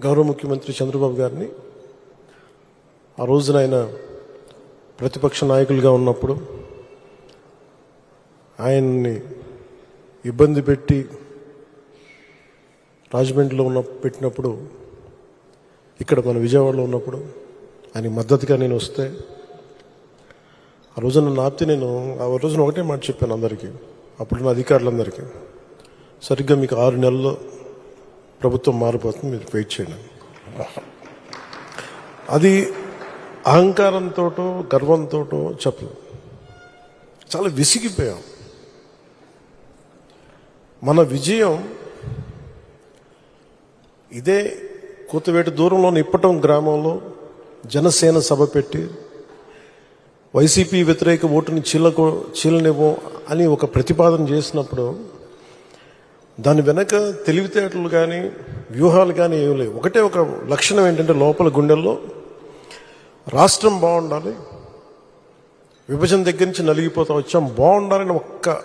గౌరవ ముఖ్యమంత్రి చంద్రబాబు గారిని ఆ రోజున ఆయన ప్రతిపక్ష నాయకులుగా ఉన్నప్పుడు ఆయన్ని ఇబ్బంది పెట్టి రాజమండ్రిలో ఉన్న పెట్టినప్పుడు ఇక్కడ మన విజయవాడలో ఉన్నప్పుడు ఆయన మద్దతుగా నేను వస్తే ఆ రోజున నాపితే నేను ఆ రోజున ఒకటే మాట చెప్పాను అందరికీ అప్పుడున్న అధికారులందరికీ. సరిగ్గా మీకు ఆరు నెలల్లో ప్రభుత్వం మారిపోతుంది మీరు వెయిట్ చేయండి. అది అహంకారంతోటో గర్వంతోటో చెప్పలేదు చాలా విసిగిపోయాం. మన విజయం ఇదే కూతవేటి దూరంలోని ఇప్పటం గ్రామంలో జనసేన సభ పెట్టి వైసీపీ వ్యతిరేక ఓటుని చీలకు చీలనివ్వం అని ఒక ప్రతిపాదన చేసినప్పుడు దాని వెనక తెలివితేటలు కానీ వ్యూహాలు కానీ ఏమి లేవు. ఒకటే ఒక లక్షణం ఏంటంటే లోపల గుండెల్లో రాష్ట్రం బాగుండాలి విభజన దగ్గర నుంచి నలిగిపోతా వచ్చాం బాగుండాలని ఒక్క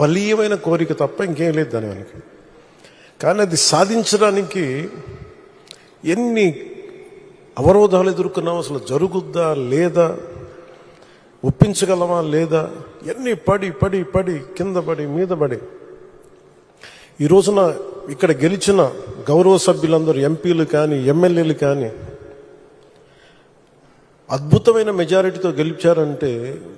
బలీయమైన కోరిక తప్ప ఇంకేం లేదు దాని వెనక. కానీ అది సాధించడానికి ఎన్ని అవరోధాలు ఎదుర్కొన్నాం అసలు జరుగుద్దా లేదా ఒప్పించగలమా లేదా ఎన్ని పడి పడి పడి కింద పడి మీద పడి ఈ రోజున ఇక్కడ గెలిచిన గౌరవ సభ్యులందరూ ఎంపీలు కానీ ఎమ్మెల్యేలు కానీ అద్భుతమైన మెజారిటీతో గెలిచారంటే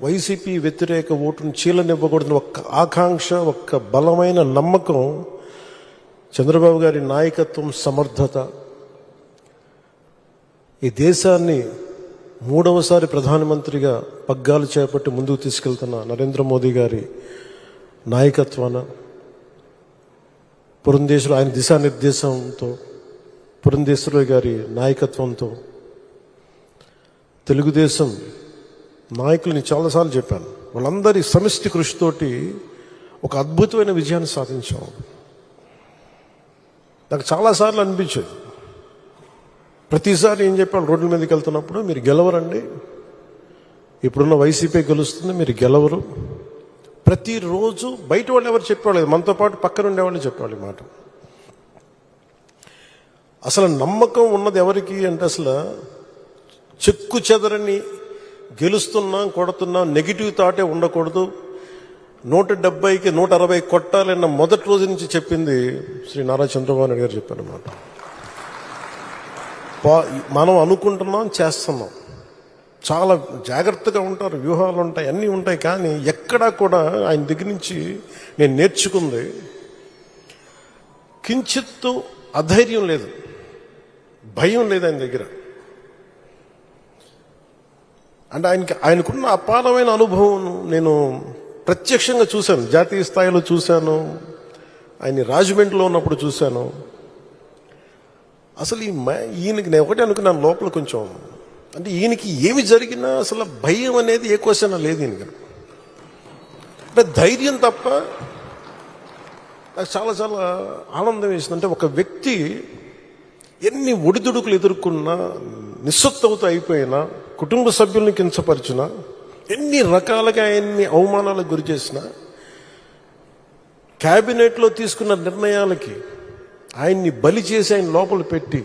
వైసీపీ వ్యతిరేక ఓటును చీలనివ్వకూడదని ఒక్క ఆకాంక్ష ఒక్క బలమైన నమ్మకం చంద్రబాబు గారి నాయకత్వం సమర్థత. ఈ దేశాన్ని మూడవసారి ప్రధానమంత్రిగా పగ్గాలు చేపట్టి ముందుకు తీసుకెళ్తున్న నరేంద్ర మోదీ గారి నాయకత్వాన పురంధేశ్వరు ఆయన దిశానిర్దేశంతో పురంధేశ్వరు గారి నాయకత్వంతో తెలుగుదేశం నాయకులని చాలాసార్లు చెప్పాను. వాళ్ళందరి సమిష్టి కృషితోటి ఒక అద్భుతమైన విజయాన్ని సాధించాం. నాకు చాలాసార్లు అనిపించేది. ప్రతిసారి ఏం చెప్పాను రోడ్ల మీదకి వెళ్తున్నప్పుడు మీరు గెలవరండి. ఇప్పుడున్న వైసీపీ గెలుస్తుంది మీరు గెలవరు. ప్రతిరోజు బయట వాళ్ళు ఎవరు చెప్పేవాళ్ళు మనతో పాటు పక్కన ఉండేవాళ్ళు చెప్పేవాళ్ళు మాట. అసలు నమ్మకం ఉన్నది ఎవరికి అంటే అసలు చెక్కు చెదరని గెలుస్తున్నాం కొడుతున్నాం నెగిటివ్ థాటే ఉండకూడదు. నూట డెబ్బైకి నూట అరవై కొట్టాలన్న మొదటి రోజు నుంచి చెప్పింది శ్రీ నారా చంద్రబాబు నాయుడు గారు చెప్పారన్నమాట. మనం అనుకుంటున్నాం చేస్తున్నాం. చాలా జాగ్రత్తగా ఉంటారు వ్యూహాలు ఉంటాయి అన్నీ ఉంటాయి కానీ ఎక్కడా కూడా ఆయన దగ్గర నుంచి నేను నేర్చుకుంది కించిత్తు అధైర్యం లేదు భయం లేదు ఆయన దగ్గర. అంటే ఆయనకి ఆయనకున్న అపారమైన అనుభవం నేను ప్రత్యక్షంగా చూశాను జాతీయ స్థాయిలో చూశాను ఆయన రాజమండ్రిలో ఉన్నప్పుడు చూశాను. అసలు ఈ మ్యా ఈయనకి నేను ఒకటే అనుకున్నాను లోపల కొంచెం అంటే ఈయనకి ఏమి జరిగినా అసలు భయం అనేది ఏ క్వశ్చన్ లేదు ఈయనకి. అంటే ధైర్యం తప్ప నాకు చాలా చాలా ఆనందం వేసింది. అంటే ఒక వ్యక్తి ఎన్ని ఒడిదుడుకులు ఎదుర్కొన్నా నిస్సత్తువతో అయిపోయినా కుటుంబ సభ్యుల్ని కించపరిచినా ఎన్ని రకాలుగా ఎన్ని అవమానాలకు గురి చేసినా క్యాబినెట్లో తీసుకున్న నిర్ణయాలకి ఆయన్ని బలి చేసి ఆయన లోపల పెట్టి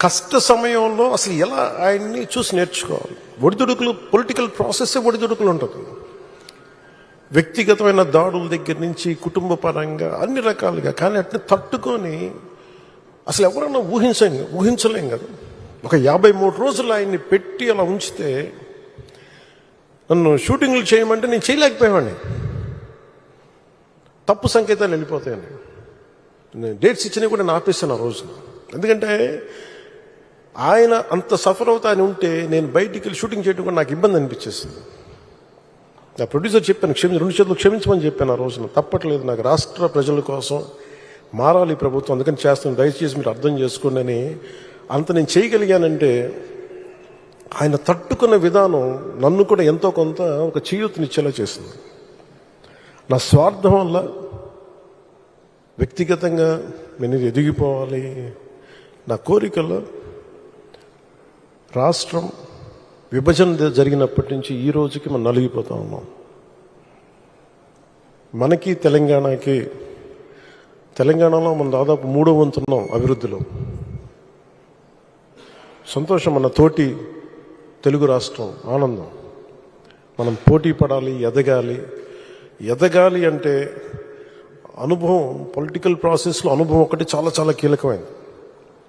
కష్ట సమయంలో అసలు ఎలా ఆయన్ని చూసి నేర్చుకోవాలి? ఒడిదుడుకులు పొలిటికల్ ప్రాసెస్ ఒడిదుడుకులు ఉంటుంది. వ్యక్తిగతమైన దాడుల దగ్గర నుంచి కుటుంబ పరంగా అన్ని రకాలుగా కానీ అట్ని తట్టుకొని అసలు ఎవరన్నా ఊహించం ఊహించలేం కదా. ఒక యాభై మూడు రోజులు ఆయన్ని పెట్టి అలా ఉంచితే నన్ను షూటింగ్లు చేయమంటే నేను చేయలేకపోయేవాడిని. తప్పు సంకేతాలు వెళ్ళిపోతాయని. నేను డేట్స్ ఇచ్చినవి కూడా నేను ఆపేస్తాను ఆ రోజున. ఎందుకంటే ఆయన అంత సఫర్ అవుతాని ఉంటే నేను బయటికి వెళ్ళి షూటింగ్ చేయడం కూడా నాకు ఇబ్బంది అనిపించేస్తుంది నా ప్రొడ్యూసర్ చెప్పాను క్షమి రెండు చేతులు క్షమించమని చెప్పాను ఆ రోజున. తప్పట్లేదు నాకు రాష్ట్ర ప్రజల కోసం మారాలి ప్రభుత్వం. అందుకని చేస్తాను. దయచేసి మీరు అర్థం చేసుకోండి అని అంత నేను చేయగలిగానంటే ఆయన తట్టుకున్న విధానం నన్ను కూడా ఎంతో కొంత ఒక చేయూతనిచ్చేలా చేసింది. నా స్వార్థం వల్ల వ్యక్తిగతంగా నేను ఎదిగిపోవాలి. నా కోరికల్లో రాష్ట్రం విభజన జరిగినప్పటి నుంచి ఈ రోజుకి మనం నలిగిపోతా ఉన్నాం. మనకి తెలంగాణకి తెలంగాణలో మనం దాదాపు మూడో వంతున్నాం అభివృద్ధిలో. సంతోషం మన తోటి తెలుగు రాష్ట్రం ఆనందం. మనం పోటీ పడాలి ఎదగాలి. ఎదగాలి అంటే అనుభవం పొలిటికల్ ప్రాసెస్లో అనుభవం ఒకటి చాలా చాలా కీలకమైనది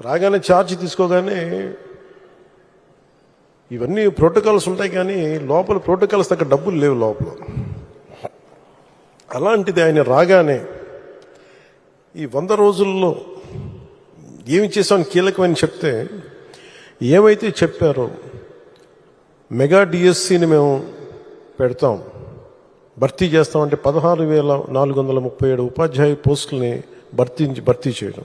రాగానే ఛార్జ్ తీసుకోగానే ఇవన్నీ ప్రోటోకాల్స్ ఉంటాయి కానీ లోపల ప్రోటోకాల్స్ తగ్గ డబ్బులు లేవు లోపల. అలాంటిది ఆయన రాగానే ఈ వంద రోజుల్లో ఏమి చేసామని కీలకమని చెప్తే ఏమైతే చెప్పారో మెగా డిఎస్సిని మేము పెడతాం. భర్తీ చేస్తామంటే పదహారు వేల నాలుగు వందల ముప్పై ఏడు ఉపాధ్యాయ పోస్టుల్ని భర్తీ భర్తీ చేయడం.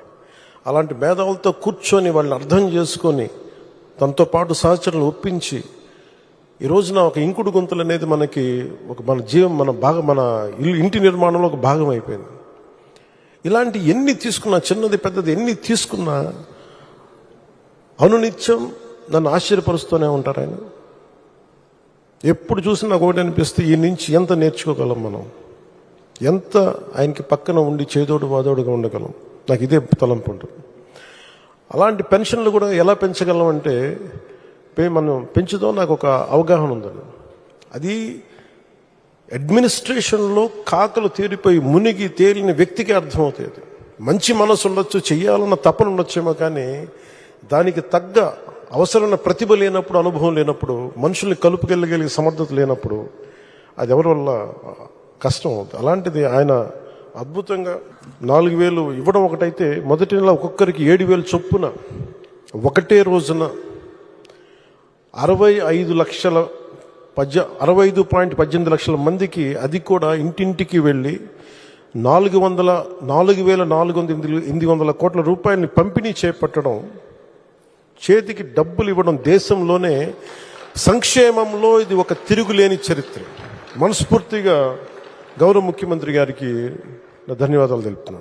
అలాంటి మేధావులతో కూర్చొని వాళ్ళని అర్థం చేసుకొని తనతో పాటు సహచరులు ఒప్పించి ఈ రోజున ఒక ఇంకుడు గుంతలు అనేది మనకి ఒక మన జీవం మన భాగం మన ఇల్లు ఇంటి నిర్మాణంలో ఒక భాగం అయిపోయింది. ఇలాంటి ఎన్ని తీసుకున్నా చిన్నది పెద్దది ఎన్ని తీసుకున్నా అనునిత్యం నన్ను ఆశ్చర్యపరుస్తూనే ఉంటారు ఆయన. ఎప్పుడు చూసినా ఒకటి అనిపిస్తే ఈ నుంచి ఎంత నేర్చుకోగలం మనం? ఎంత ఆయనకి పక్కన ఉండి చేదోడు వాదోడుగా ఉండగలం? నాకు ఇదే తలంపు ఉంటుంది అలాంటి పెన్షన్లు కూడా ఎలా పెంచగలం అంటే పే- మనం పెంచుదాం నాకు ఒక అవగాహన ఉందండి. అది అడ్మినిస్ట్రేషన్లో కాకలు తేలిపోయి మునిగి తేలిన వ్యక్తికి అర్థమవుతుంది మంచి మనసు ఉండొచ్చు చెయ్యాలన్న తపన ఉండొచ్చేమో కానీ దానికి తగ్గ అవసరమైన ప్రతిభ లేనప్పుడు అనుభవం లేనప్పుడు మనుషుల్ని కలుపుకెళ్ళగలిగే సమర్థత లేనప్పుడు అది ఎవరి వల్ల కష్టం అవుతుంది? అలాంటిది ఆయన అద్భుతంగా నాలుగు వేలు ఇవ్వడం ఒకటైతే మొదటి నెల ఒక్కొక్కరికి ఏడు వేలు చొప్పున ఒకటే రోజున అరవై ఐదు లక్షల పద్య అరవై ఐదు పాయింట్ పద్దెనిమిది లక్షల మందికి అది కూడా ఇంటింటికి వెళ్ళి నాలుగు వందల నాలుగు వేల నాలుగు వందల ఎనిమిది ఎనిమిది వందల కోట్ల రూపాయలని పంపిణీ చేపట్టడం చేతికి డబ్బులు ఇవ్వడం దేశంలోనే సంక్షేమంలో ఇది ఒక తిరుగులేని చరిత్ర. మనస్ఫూర్తిగా గౌరవ ముఖ్యమంత్రి గారికి ధన్యవాదాలు తెలుపుతున్నాను.